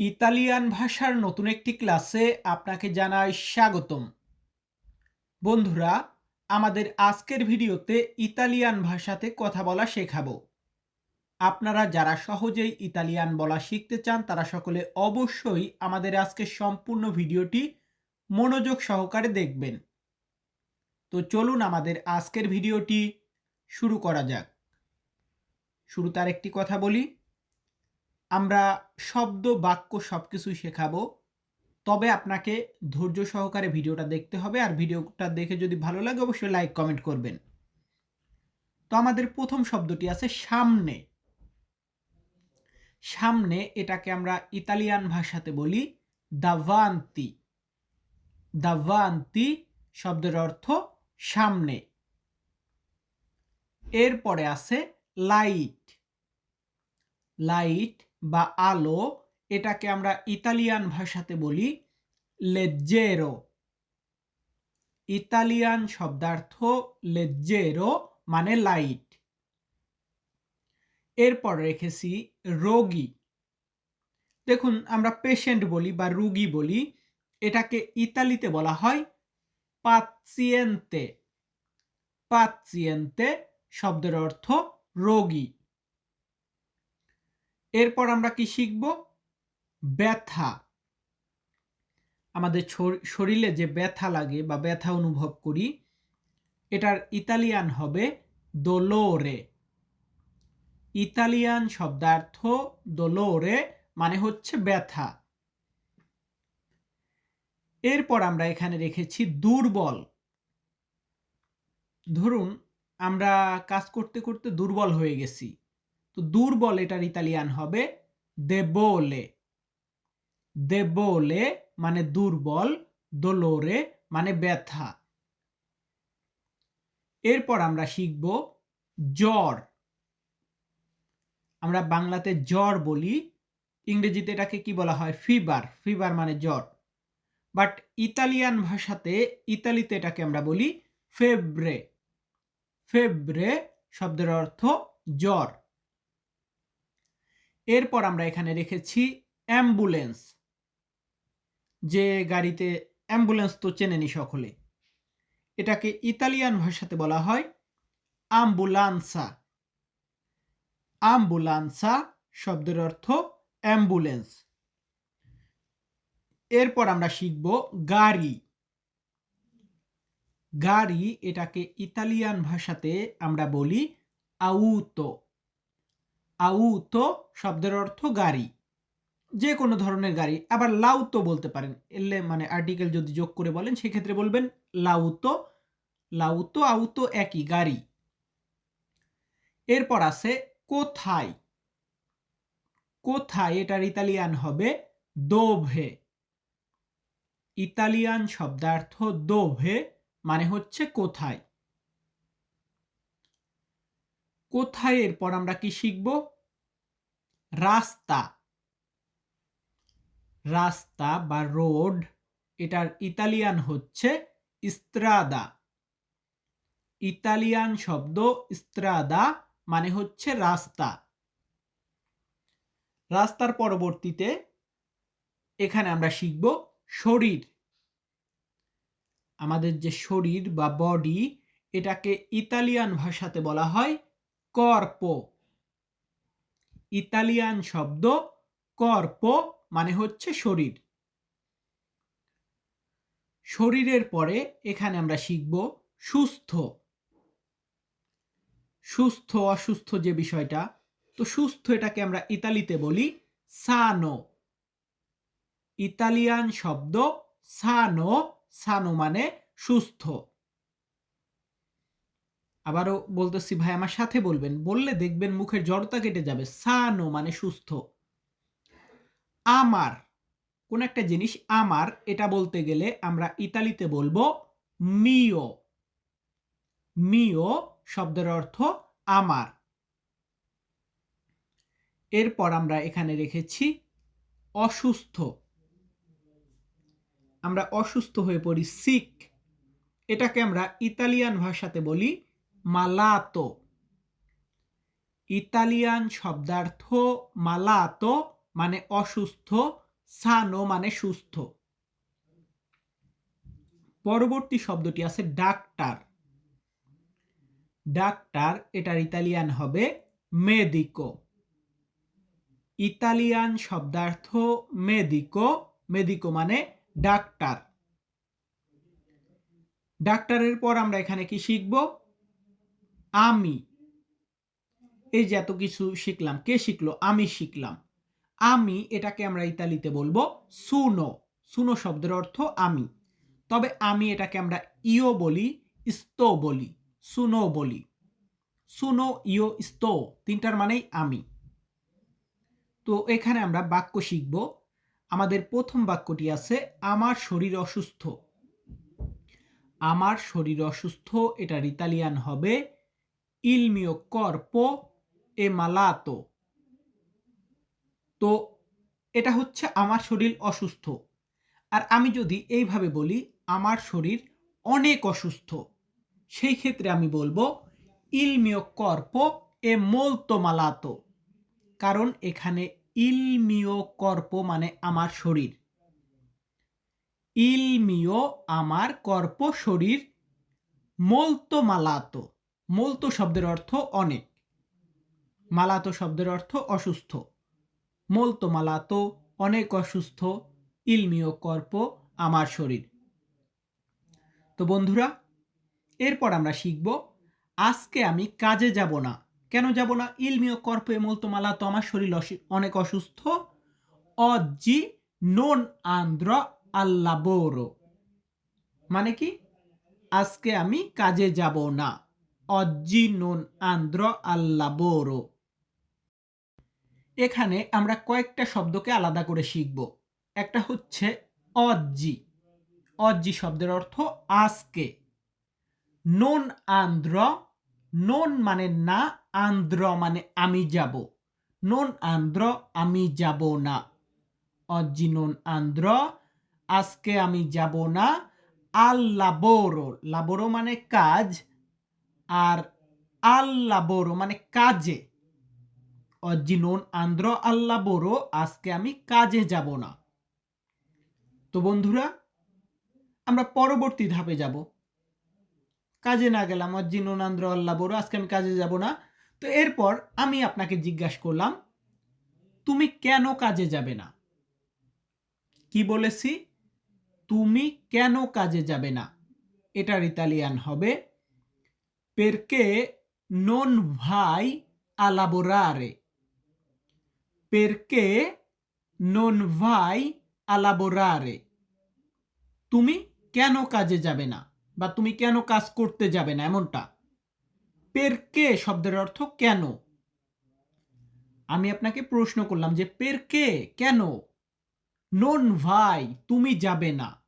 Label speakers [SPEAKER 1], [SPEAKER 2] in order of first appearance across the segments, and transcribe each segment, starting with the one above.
[SPEAKER 1] Italian ভাষার নতুন একটি ক্লাসে আপনাকে জানাই স্বাগতম। বন্ধুরা, আমাদের আজকের ভিডিওতে ইতালিয়ান ভাষাতে কথা বলা শেখাবো। আপনারা যারা সহজেই ইতালিয়ান বলা শিখতে চান, তারা সকলে অবশ্যই আমাদের আজকের সম্পূর্ণ ভিডিওটি মনোযোগ সহকারে দেখবেন। তো চলুন আমাদের আজকের ভিডিওটি শুরু করা যাক। শুরুতে আরেকটি কথা বলি। আমরা শব্দ, বাক্য সব কিছুই শেখাবো। তবে আপনাকে ধৈর্য সহকারে ভিডিওটা দেখতে হবে আর ভিডিওটা দেখে যদি ভালো লাগে অবশ্যই লাইক, কমেন্ট করবেন। তো আমাদের প্রথম শব্দটি আছে সামনে। সামনে এটাকে আমরা ইতালিয়ান ভাষাতে বলি দাভান্তি। দাভান্তি শব্দের অর্থ সামনে। এরপরে আছে লাইট। লাইট বা আলো, এটাকে আমরা ইতালিয়ান ভাষাতে বলি লেজ্জেরো। ইতালিয়ান শব্দার্থ লেজ্জেরো মানে লাইট। এরপর রেখেছি রোগী। দেখুন, আমরা পেশেন্ট বলি বা রুগী বলি, এটাকে ইতালিতে বলা হয় পাচ্চিয়েন্তে পাচ্চিয়েন্তে শব্দের অর্থ রোগী। এরপর আমরা কি শিখব? ব্যথা। আমাদের শরীরে যে ব্যথা লাগে বা ব্যথা অনুভব করি, এটার ইতালিয়ান হবে দোলোরে ইতালিয়ান শব্দার্থ দোলোরে মানে হচ্ছে ব্যথা। এরপর আমরা এখানে রেখেছি দুর্বল। ধরুন, আমরা কাজ করতে করতে দুর্বল হয়ে গেছি। তো দুর্বল এটার ইতালিয়ান হবে দেবোলে দেবোলে মানে দুর্বল দোলোরে মানে ব্যথা। এরপর আমরা শিখব জ্বর। আমরা বাংলাতে জ্বর বলি, ইংরেজিতে এটাকে কি বলা হয়? ফিভার ফিভার মানে জ্বর। বাট ইতালিয়ান ভাষাতে, ইতালিতে এটাকে আমরা বলি ফেব্রে ফেব্রে শব্দের অর্থ জ্বর। এরপর আমরা এখানে রেখেছি অ্যাম্বুলেন্স। যে গাড়িতে অ্যাম্বুলেন্স তো চেনেনি সকলে। এটাকে ইতালিয়ান ভাষাতে বলা হয় আম্বুলান্সা আম্বুলান্সা শব্দের অর্থ অ্যাম্বুলেন্স। এরপর আমরা শিখব গাড়ি। গাড়ি এটাকে ইতালিয়ান ভাষাতে আমরা বলি আউতো। আউতো শব্দের অর্থ গাড়ি। যে কোনো ধরনের গাড়ি, আবার লাউতো বলতে পারেন। এলে মানে আর্টিকেল যদি যোগ করে বলেন, সেক্ষেত্রে বলবেন লাউতো লাউতো, আউতো একই গাড়ি। এরপর আছে কোথায়? কোথায়? এটার ইতালিয়ান হবে দোভে। ইতালিয়ান শব্দার্থ দোভে মানে হচ্ছে কোথায়? কোথায় এরপর আমরা কি শিখব? রাস্তা। রাস্তা বা রোড, এটার ইতালিয়ান হচ্ছে ইস্ত্রাদা। ইতালিয়ান শব্দ ইস্ত্রাদা মানে হচ্ছে রাস্তা। রাস্তার পরবর্তীতে এখানে আমরা শিখব শরীর। আমাদের যে শরীর বা বডি এটাকে ইতালিয়ান ভাষাতে বলা হয় কর্প ইতালিয়ান শব্দ কর্প মানে হচ্ছে শরীর। শরীরের পরে এখানে আমরা শিখব সুস্থ। সুস্থ, অসুস্থ যে বিষয়টা, তো সুস্থ এটাকে আমরা ইতালিতে বলি সানো ইতালিয়ান শব্দ সানো সানো মানে সুস্থ। আবারও বলতেছি, ভাই, আমার সাথে বলবেন। বললে দেখবেন মুখের জড়তা কেটে যাবে। সানো মানে সুস্থ। আমার, কোন একটা জিনিস আমার, এটা বলতে গেলে আমরা ইতালিতে বলব মিও মিও শব্দের অর্থ আমার। এরপর আমরা এখানে রেখেছি অসুস্থ। আমরা অসুস্থ হয়ে পড়ি সিক এটাকে আমরা ইতালিয়ান ভাষাতে বলি মালাতো ইতালিয়ান শব্দার্থ মালাতো মানে অসুস্থ সানো মানে সুস্থ পরবর্তী শব্দটি আছে ডাক্তার। ডাক্তার, এটার ইতালিয়ান হবে মেদিকো ইতালিয়ান শব্দার্থ মেদিকো মেদিকো মানে ডাক্তার। ডাক্তারের পর আমরা এখানে কি শিখব? আমি। এই যে এত কিছু শিখলাম। কে শিখলো? আমি শিখলাম। আমি এটাকে আমরা ইতালিতে বলব সুনো। সুনো শব্দের অর্থ আমি। তবে আমি এটাকে আমরা ইও বলি, স্তো বলি, সুনো বলি। সুনো, ইও, স্তো তিনটার মানেই আমি। তো এখানে আমরা বাক্য শিখব। আমাদের প্রথম বাক্যটি আছে, আমার শরীর অসুস্থ। আমার শরীর অসুস্থ, এটার ইতালিয়ান হবে ইল মিও কর্পো এ মালাতো তো এটা হচ্ছে আমার শরীর অসুস্থ। আর আমি যদি এইভাবে বলি, আমার শরীর অনেক অসুস্থ। সেই ক্ষেত্রে আমি বলব ইল মিও কর্পো এ মোলতো মালাতো কারণ এখানে ইল মিও কর্পো মানে আমার শরীর। ইল মিও আমার কর্প শরীর মোলতো মালাতো মোলতো শব্দের অর্থ অনেক। মালাতো শব্দের অর্থ অসুস্থ। মোলতো মালাতো অনেক অসুস্থ, ইলমিও কর্প আমার শরীর। তো বন্ধুরা, এরপর আমরা শিখব, আজকে আমি কাজে যাব না। কেন যাব না? ইলমিও কর্প মোলতো মালাতো আমার শরীর অনেক অসুস্থ। অজি নোন আন্দ্র আল্লাবোরো। মানে কি? আজকে আমি কাজে যাব না। অজ্জি নোন আন্দ্র আল্লাবোরো এখানে আমরা কয়েকটা শব্দকে আলাদা করে শিখব। একটা হচ্ছে অজ্জি অজ্জি শব্দের অর্থ আজকে। নোন আন্দ্র নোন মানে না আন্দ্র মানে আমি যাব। নোন আন্দ্র আমি যাব না। অজ্জি নোন আন্দ্র আজকে আমি যাব না। আল লাবোরো লাবোরো মানে কাজ। আর আল লাবোরো মানে কাজে। অজ্জি নোন আন্দ্র আল্লা বোরো আজকে আমি কাজে যাব না। তো বন্ধুরা, আমরা পরবর্তী ধাপে যাব। কাজে না গেলাম অজ্জি নোন আন্দ্র আল্লা বোরো আজকে আমি কাজে যাব না। তো এরপর আমি আপনাকে জিজ্ঞাসা করলাম, তুমি কেন কাজে যাবে না? কি বলেছি? তুমি কেন কাজে যাবে না? এটার ইতালিয়ান হবে পেরকে নন ভাই আলাবোরারে পেরকে নন ভাই আলাবোরারে তুমি কেন কাজে যাবে না? বা তুমি কেন কাজ করতে যাবে না? এমনটা। পেরকে শব্দের অর্থ কেন? আমি আপনাকে প্রশ্ন করলাম যে পেরকে কেন? নন ভাই তুমি যাবে না।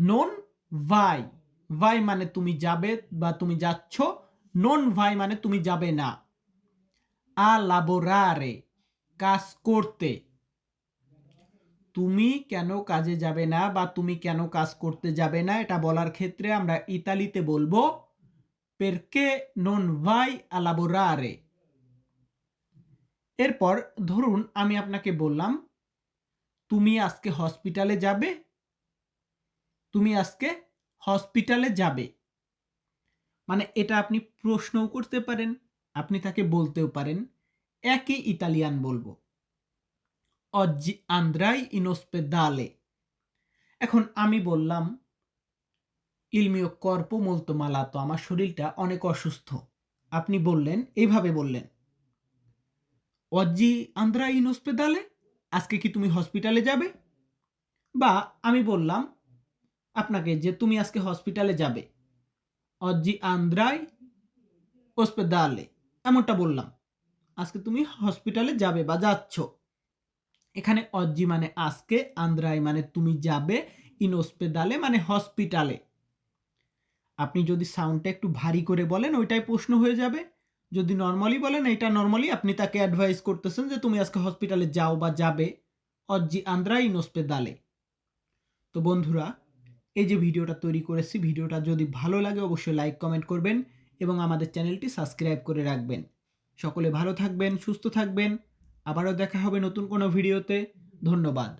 [SPEAKER 1] নন ভাই ভাই মানে তুমি যাবে বা তুমি যাচ্ছ নন ভাই মানে তুমি যাবে না। আ লাবোরারে কাজ করতে। তুমি কেন কাজে যাবে না বা তুমি কেন কাজ করতে যাবে না, এটা বলার ক্ষেত্রে আমরা ইতালিতে বলব পেরকে নন ভাই আলাবোরারে এরপর ধরুন আমি আপনাকে বললাম, তুমি আজকে হসপিটালে যাবে, তুমি আজকে হসপিটালে যাবে। মানে এটা আপনি প্রশ্নও করতে পারেন, আপনি তাকে বলতেও পারেন। একই ইতালিয়ান বলব। অজ্জি আন্দ্রাই ইনোস্পেদালে এখন আমি বললাম ইলমিও কর্প মলতো মালাতো, আমার শরীরটা অনেক অসুস্থ। আপনি বললেন, এইভাবে বললেন। অজ্জি আন্দ্রা ইনোস্পেদালে আজকে কি তুমি হসপিটালে যাবে? বা, আমি বললাম আপনাকে যে তুমি আজকে হসপিটালে যাবে। অজ্জি আন্দ্রাই ওসপেদালে, এমনটা বললাম। আজকে তুমি হসপিটালে যাবে বা যাচ্ছ। এখানে অজ্জি মানে আজকে, আন্দ্রাই মানে তুমি যাবে ইন ইনোস্পেদালে মানে হসপিটালে আপনি যদি সাউন্ডটা একটু ভারী করে বলেন, ওইটাই প্রশ্ন হয়ে যাবে। যদি নর্মালি বলেন, এটা নর্মালি আপনি তাকে অ্যাডভাইস করতেছেন যে তুমি আজকে হসপিটালে যাও বা যাবে। অজ্জি আন্দ্রাই ইনোস্পেদালে তো বন্ধুরা এই যে ভিডিওটা তৈরি করেছি, ভিডিওটা যদি ভালো লাগে অবশ্যই লাইক কমেন্ট করবেন এবং আমাদের চ্যানেলটি সাবস্ক্রাইব করে রাখবেন। সকলে ভালো থাকবেন, সুস্থ থাকবেন। আবারও দেখা হবে নতুন কোনো ভিডিওতে। ধন্যবাদ।